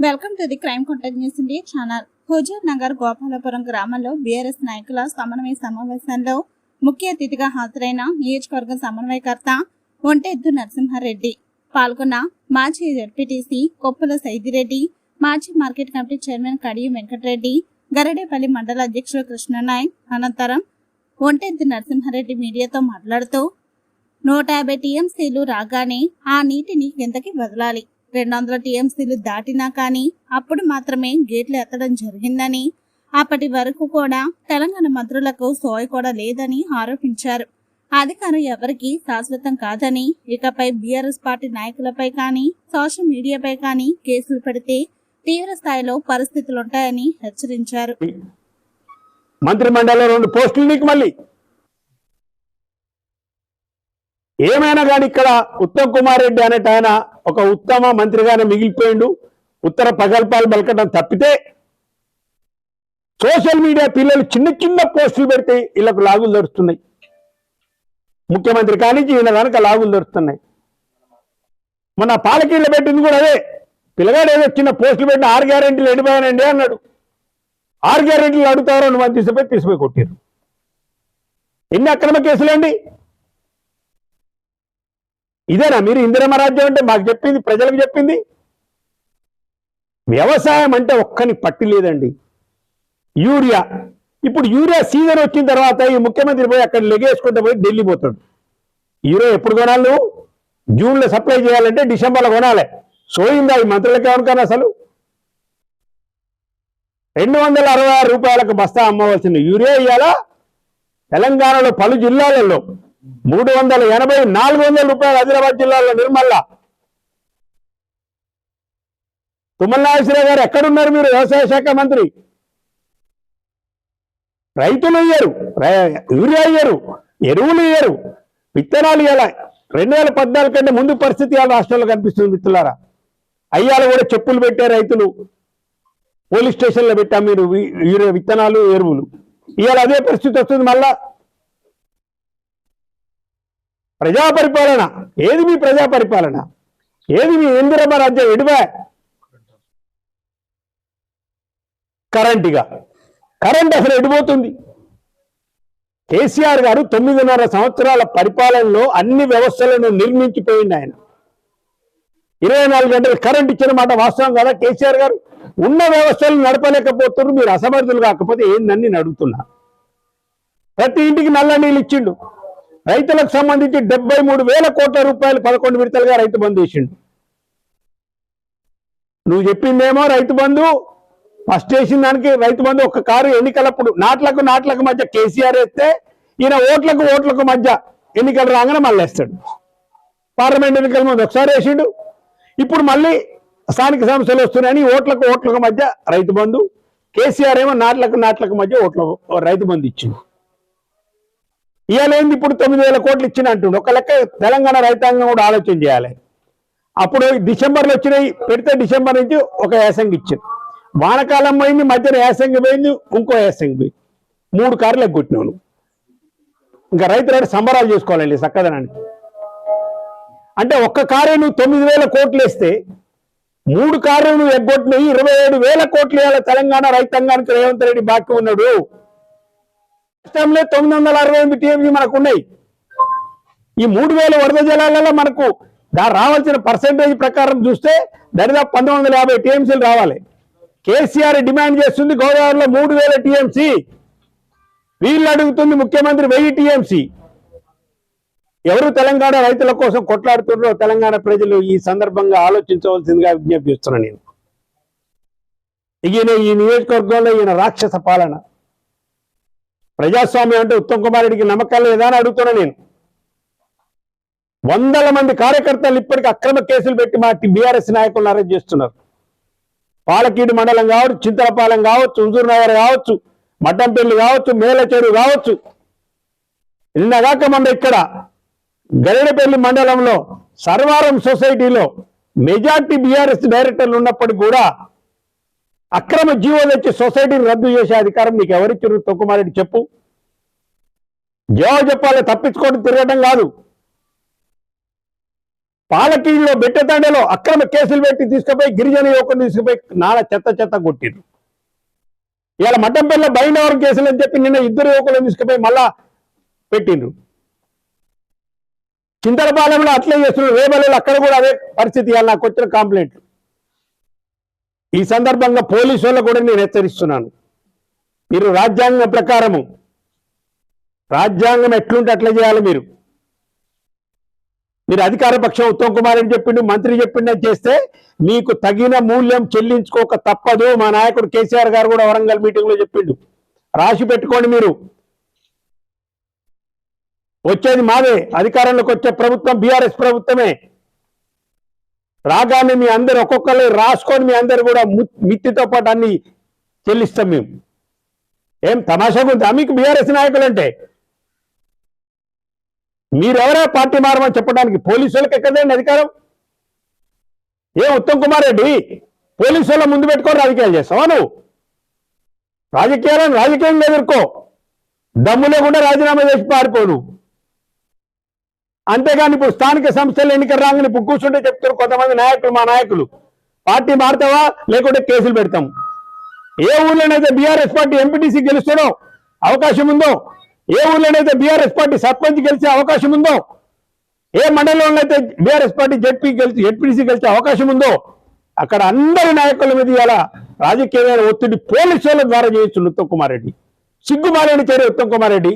To the crime continues India channel. Huzurnagar Gopalapuram గ్రామంలో BRS నాయకుల సమన్వయ సమావేశంలో ముఖ్య అతిథిగా హాజరైన నియోజకవర్గ సమన్వయకర్త ఒంటెద్దు నరసింహారెడ్డి పాల్గొన్న మాజీ జడ్పీటీసీ కొప్పుల సైదిరెడ్డి మాజీ market committee chairman Kadiyam Venkatareddy Garidepally మండల అధ్యక్షుడు కృష్ణనాయక్ అనంతరం ఒంటెద్దు నరసింహారెడ్డి మీడియాతో మాట్లాడుతూ నూట యాభై టీఎంసీలు రాగానే ఆ నీటిని కిందకి వదలాలి. రెండు వందల టీఎంసీలు దాటినా కానీ అప్పుడు మాత్రమే గేట్లు ఎత్తడం జరిగిందని. అప్పటి వరకు కూడా తెలంగాణ మంత్రులకు సోయ కూడా లేదని ఆరోపించారు. అధికారం ఎవరికి శాశ్వతం కాదని ఇకపై బీఆర్ఎస్ పార్టీ నాయకులపై కానీ సోషల్ మీడియాపై కానీ కేసులు పెడితే తీవ్ర స్థాయిలో పరిస్థితులుంటాయని హెచ్చరించారు. మంత్రిమండలిలో రెండు పోస్టులు నీకు మళ్ళీ. ఏమైనా కానీ ఇక్కడ ఉత్తమ్ కుమార్ రెడ్డి అనేట ఆయన ఒక ఉత్తమ మంత్రిగానే మిగిలిపోయిండు. ఉత్తర ప్రగల్భాలు బలకటం తప్పితే సోషల్ మీడియా పిల్లలు చిన్న చిన్న పోస్టులు పెడితే వీళ్ళకు లాగులు దొరుకుతున్నాయి. ముఖ్యమంత్రి కానీ ఈయన కనుక లాగులు దొరుకుతున్నాయి. మొన్న పాలకీళ్ళు పెట్టింది కూడా అదే. పిల్లగాడు ఏదో చిన్న పోస్టులు పెట్టిన ఆరు గ్యారెంటీలు ఎడిపోయానండి అన్నాడు. ఆరు గ్యారెంటీలు అడుగుతారో అని మంది తీసుకుపోయి తీసుకుపోయి కొట్టారు ఎన్ని అక్రమ కేసులండి ఇదేనా? మీరు ఇందిరమ్మ రాజ్యం అంటే మాకు చెప్పింది ప్రజలకు చెప్పింది? వ్యవసాయం అంటే ఒక్కని పట్టి లేదండి. యూరియా. ఇప్పుడు యూరియా సీజన్ వచ్చిన తర్వాత ఈ ముఖ్యమంత్రి పోయి అక్కడ లెగేసుకుంటే పోయి ఢిల్లీ పోతాడు. యూరియా ఎప్పుడు కొనాలి నువ్వు? జూన్లో సప్లై చేయాలంటే డిసెంబర్లో కొనాలి. సోయిందా ఈ మంత్రులకి ఏమనుకన్నా అసలు? రెండు వందల అరవై ఆరు రూపాయలకు బస్తా అమ్మవలసిన యూరియా ఇవ్వాలా తెలంగాణలో పలు జిల్లాలలో మూడు వందల ఎనభై నాలుగు వందల రూపాయలు ఆదిలాబాద్ జిల్లాలో నిర్మల్ల. తుమ్మల నాగేశ్వరరావు గారు ఎక్కడున్నారు మీరు? వ్యవసాయ శాఖ మంత్రి. రైతులు ఇయ్యరు రై- యూరియా ఇయ్యరు ఎరువులు ఇయ్యరు విత్తనాలు ఇవ్వాల. రెండు వేల పద్నాలుగు కంటే ముందు పరిస్థితి ఇవాళ రాష్ట్రంలో కనిపిస్తుంది మిత్రులారా. అయ్యాలు కూడా చెప్పులు పెట్టే రైతులు. పోలీస్ స్టేషన్లో పెట్టాం మీరు. విత్తనాలు ఎరువులు. ఇవాళ అదే పరిస్థితి వస్తుంది మళ్ళా. ప్రజా పరిపాలన ఏది మీ ప్రజా పరిపాలన ఏది మీ ఇందిరమ్మ రాజ్యం ఎడివా కరెంట్గా. కరెంట్ అసలు ఎడిపోతుంది. కేసీఆర్ గారు తొమ్మిదిన్నర సంవత్సరాల పరిపాలనలో అన్ని వ్యవస్థలను నిర్మించిపోయింది ఆయన. ఇరవై నాలుగు గంటలు కరెంట్ ఇచ్చిన మాట వాస్తవం కదా కేసీఆర్ గారు? ఉన్న వ్యవస్థలు నడపలేకపోతున్నారు. మీరు అసమర్థులు కాకపోతే ఏందని నేను అడుగుతున్నా. ప్రతి ఇంటికి నల్ల నీళ్ళు ఇచ్చిండు. రైతులకు సంబంధించి డెబ్బై మూడు వేల కోట్ల రూపాయలు పదకొండు విడతలుగా రైతు బంధు వేసిండు. నువ్వు చెప్పిందేమో రైతు బంధు ఫస్ట్ వేసిన దానికి రైతు బంధు ఒక కారు ఎన్నికలప్పుడు నాట్లకు నాట్లకు మధ్య కేసీఆర్ వేస్తే ఈయన ఓట్లకు ఓట్లకు మధ్య ఎన్నికలు రాగానే మళ్ళీ వేస్తాడు. పార్లమెంట్ ఎన్నికల ముందు ఒకసారి వేసిండు. ఇప్పుడు మళ్ళీ స్థానిక సమస్యలు వస్తున్నాయని ఓట్లకు ఓట్లకు మధ్య రైతు బంధు కేసీఆర్ ఏమో నాట్లకు నాట్లకు మధ్య ఓట్ల రైతు బంధు ఇచ్చిండు. ఇవాళ ఇప్పుడు తొమ్మిది వేల కోట్లు ఇచ్చిన అంటుండు. ఒక లెక్క తెలంగాణ రైతాంగం కూడా ఆలోచన చేయాలి. అప్పుడు డిసెంబర్లో వచ్చినాయి పెడితే డిసెంబర్ నుంచి ఒక యాసంగి ఇచ్చింది వానకాలం పోయింది మధ్యన యాసంగి పోయింది ఇంకో యాసంగి పోయింది. మూడు కార్లు ఎగ్గొట్టినాను ఇంకా రైతు రైతు సంబరాలు చేసుకోవాలండి చక్కదనానికి. అంటే ఒక్క కారే నువ్వు తొమ్మిది వేల కోట్లు వేస్తే మూడు కార్లు నువ్వు ఎగ్గొట్టినాయి ఇరవై ఏడు వేల కోట్లు వేయాలి తెలంగాణ రైతాంగానికి రేవంత్ రెడ్డి బాకీ ఉన్నాడు. రాష్ట్రంలో తొమ్మిది వందల అరవై ఎనిమిది టీఎంసీ మనకు ఉన్నాయి ఈ మూడు వేల వరద జలాలలో మనకు రావాల్సిన పర్సంటేజ్ ప్రకారం చూస్తే దరిదాపు పంతొమ్మిది వందల యాభై టీఎంసీలు రావాలి. కేసీఆర్ డిమాండ్ చేస్తుంది గోదావరిలో మూడు వేల టీఎంసీ. వీళ్ళు అడుగుతుంది ముఖ్యమంత్రి వెయ్యి టీఎంసీ. ఎవరు తెలంగాణ రైతుల కోసం కొట్లాడుతున్నారో తెలంగాణ ప్రజలు ఈ సందర్భంగా ఆలోచించవలసిందిగా విజ్ఞప్తి చేస్తున్నాను నేను. ఈయన ఈ నియోజకవర్గంలో ఈయన రాక్షస పాలన. ప్రజాస్వామ్యం అంటే ఉత్తమ్ కుమార్ రెడ్డికి నమ్మకం లేదా అని అడుగుతున్నా నేను. వందల మంది కార్యకర్తలు ఇప్పటికీ అక్రమ కేసులు పెట్టి మా బీఆర్ఎస్ నాయకులను అరెస్ట్ చేస్తున్నారు. పాలకీడు మండలం కావచ్చు చింతలపాలెం కావచ్చు హుజూర్ నగర్ కావచ్చు మడ్డంపల్లి కావచ్చు మేలచెరు కావచ్చు. నిన్నగాక మొన్న ఇక్కడ గరిడపల్లి మండలంలో సర్వారం సొసైటీలో మెజార్టీ బీఆర్ఎస్ డైరెక్టర్లు ఉన్నప్పటికీ కూడా అక్రమ జీవో తెచ్చి సొసైటీని రద్దు చేసే అధికారం నీకు ఎవరిచ్చారు తొక్కుమారెడ్డి చెప్పు. జవాబు చెప్పాలి తప్పించుకోవడం తిరగడం కాదు. పాలకీలో బెట్టతండలో అక్రమ కేసులు పెట్టి తీసుకుపోయి గిరిజన యువకుని తీసుకుపోయి నాడ చెత్త చెత్త కొట్టిరు ఇలా మఠంపల్లి బైండవరం కేసులు అని చెప్పి నిన్న ఇద్దరు యువకులను తీసుకుపోయి మళ్ళా పెట్టిండ్రు. చింతలపాలెంలో అట్లే చేస్తున్నారు. రేబలలో అక్కడ కూడా అదే పరిస్థితి ఇవాళ నాకు వచ్చిన కంప్లైంట్లు ఈ సందర్భంగా పోలీసు వాళ్ళకు కూడా నేను హెచ్చరిస్తున్నాను. మీరు రాజ్యాంగం ప్రకారము రాజ్యాంగం ఎట్లుంటే అట్లా చేయాలి మీరు. మీరు అధికార పక్షం ఉత్తమ్ కుమార్ అని చెప్పిండు మంత్రి చెప్పిండు అని చేస్తే మీకు తగిన మూల్యం చెల్లించుకోక తప్పదు. మా నాయకుడు కేసీఆర్ గారు కూడా వరంగల్ మీటింగ్లో చెప్పిండు. రాసి పెట్టుకోండి మీరు. వచ్చేది మాదే. అధికారంలోకి వచ్చే ప్రభుత్వం బీఆర్ఎస్ ప్రభుత్వమే. రాగానే మీ అందరు ఒక్కొక్కరు రాసుకొని మీ అందరు కూడా మిత్తితో పాటు అన్ని చెల్లిస్తాం మేము. ఏం తమాషాగా ఉందా మీకు బీఆర్ఎస్ నాయకులు అంటే మీరెవరో పార్టీ మారమని చెప్పడానికి పోలీసులకు ఎక్కడండి అధికారం? ఏ ఉత్తమ్ కుమార్ రెడ్డి? పోలీసుల ముందు పెట్టుకొని రాజకీయాలు చేస్తావా నువ్వు? రాజకీయాలను రాజకీయంగా ఎదుర్కో. దమ్ము లేకుండా రాజీనామా చేసి పారిపోను అంతేగాని ఇప్పుడు స్థానిక సంస్థలు ఎన్నికలు రాగానే ఇప్పుడు కూర్చుంటే చెప్తారు కొంతమంది నాయకులు మా నాయకులు. పార్టీ మారుతావా? లేకుంటే కేసులు పెడతాం. ఏ ఊర్లోనైతే బీఆర్ఎస్ పార్టీ ఎంపీటీసీ గెలుస్తాడో అవకాశం ఉందో ఏ ఊర్లోనైతే బీఆర్ఎస్ పార్టీ సర్పంచ్ గెలిచే అవకాశం ఉందో ఏ మండలంలోనైతే అయితే బీఆర్ఎస్ పార్టీ జడ్పీ గెలిచి జడ్పీసీ గెలిచే అవకాశం ఉందో అక్కడ అందరి నాయకుల మీద ఇవాళ రాజకీయమైన ఒత్తిడి పోలీసుల ద్వారా చేయొచ్చు ఉత్తమ్ కుమార్ రెడ్డి. సిగ్గుమాలేని చేరే ఉత్తమ్ కుమార్ రెడ్డి.